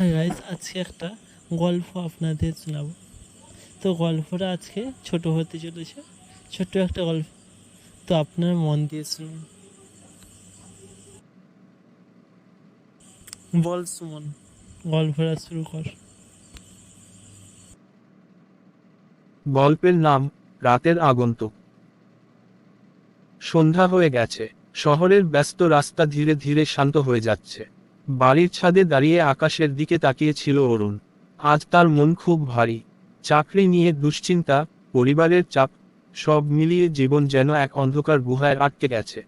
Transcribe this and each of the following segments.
হ্যাঁ গাইজ আজকে একটা গল্প আপনাদের শোনাবো। তো গল্পটা আজকে ছোট হতে চলেছে, ছোট্ট একটা গল্প। তো আপনার মন দিয়ে শুনুন। বল সুমন, গল্পটা শুরু কর। গল্পের নাম, রাতের আগন্তুক। সন্ধ্যা হয়ে গেছে, শহরের ব্যস্ত রাস্তা ধীরে ধীরে শান্ত হয়ে যাচ্ছে। বাড়ির ছাদে দাঁড়িয়ে আকাশের দিকে তাকিয়ে ছিল অরুণ। আজ তার মন খুব ভারী। চাকরি নিয়ে দুশ্চিন্তা, পরিবারের চাপ, সব মিলিয়ে জীবন যেন এক অন্ধকার গুহায় আটকে গেছে।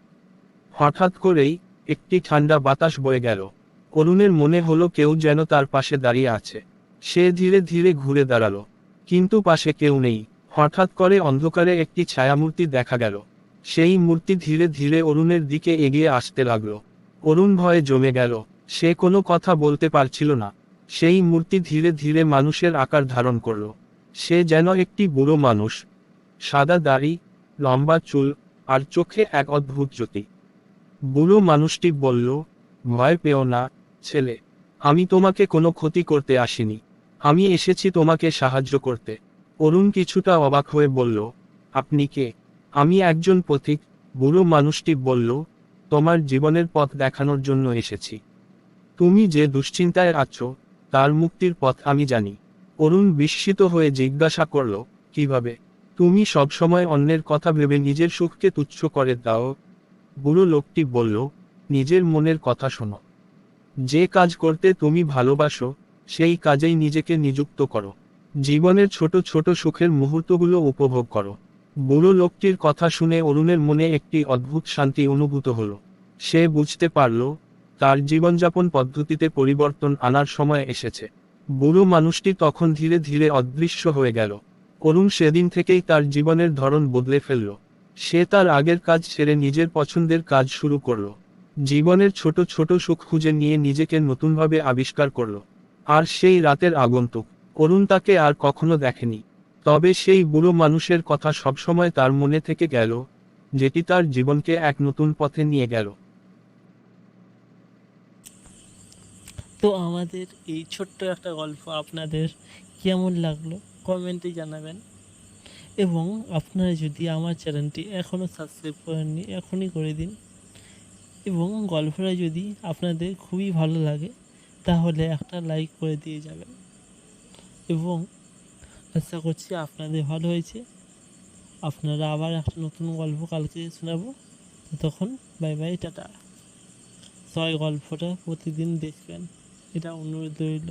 হঠাৎ করেই একটি ঠান্ডা বাতাস বয়ে গেল। অরুণের মনে হলো কেউ যেন তার পাশে দাঁড়িয়ে আছে। সে ধীরে ধীরে ঘুরে দাঁড়াল। কিন্তু পাশে কেউ নেই। হঠাৎ করে অন্ধকারে একটি ছায়ামূর্তি দেখা গেল। সেই মূর্তি ধীরে ধীরে অরুণের দিকে এগিয়ে আসতে লাগল। অরুণ ভয়ে জমে গেল। সে কোনো কথা বলতে পারছিল না। সেই মূর্তি ধীরে ধীরে মানুষের আকার ধারণ করল। সে যেন একটি বুড়ো মানুষ। সাদা দাড়ি, লম্বা চুল, আর চোখে এক অদ্ভুত জ্যোতি। বুড়ো মানুষটি বলল, ভয় পেও না, ছেলে। আমি তোমাকে কোনো ক্ষতি করতে আসিনি। আমি এসেছি তোমাকে সাহায্য করতে। অরুণ কিছুটা অবাক হয়ে বলল, আপনি কে? আমি একজন পথিক। বুড়ো মানুষটি বলল, তোমার জীবনের পথ দেখানোর জন্য এসেছি। তুমি যে দুশ্চিন্তায় আছো, তার মুক্তির পথ আমি জানি। অরুণ বিস্মিত হয়ে জিজ্ঞাসা করল, কীভাবে? তুমি সবসময় অন্যের কথা ভেবে নিজের সুখকে তুচ্ছ করে দাও? বুড়ো লোকটি বলল, নিজের মনের কথা শোনো। যে কাজ করতে তুমি ভালোবাসো, সেই কাজেই নিজেকে নিযুক্ত করো। জীবনের ছোট ছোট সুখের মুহূর্তগুলো উপভোগ করো। বুড়ো লোকটির কথা শুনে অরুণের মনে একটি অদ্ভুত শান্তি অনুভূত হলো। সে বুঝতে পারল তার জীবনযাপন পদ্ধতিতে পরিবর্তন আনার সময় এসেছে। বুড়ো মানুষটি তখন ধীরে ধীরে অদৃশ্য হয়ে গেল। অরুণ সেদিন থেকেই তার জীবনের ধরন বদলে ফেলল। সে তার আগের কাজ ছেড়ে নিজের পছন্দের কাজ শুরু করল। জীবনের ছোট ছোট সুখ খুঁজে নিয়ে নিজেকে নতুনভাবে আবিষ্কার করল। আর সেই রাতের আগন্তুক, অরুণ তাকে আর কখনো দেখেনি। তবে সেই বুড়ো মানুষের কথা সবসময় তার মনে থেকে গেল, যেটি তার জীবনকে এক নতুন পথে নিয়ে গেল। তো আমাদের এই ছোট্ট একটা গল্প আপনাদের কেমন লাগল কমেন্টে জানাবেন। এবং আপনারা যদি আমার চ্যানেলটি এখনও সাবস্ক্রাইব করেননি, এখনই করে দিন। এবং গল্পটা যদি আপনাদের খুবই ভালো লাগে, তাহলে একটা লাইক করে দিয়ে যাবেন। এবং আশা করছি আপনাদের ভালো হয়েছে। আপনারা আবার একটা নতুন গল্প কালকে শোনাবো। তখন বাই বাই, টাটা। সবাই গল্পটা প্রতিদিন দেখবেন। এটা অনুরোধ রইল।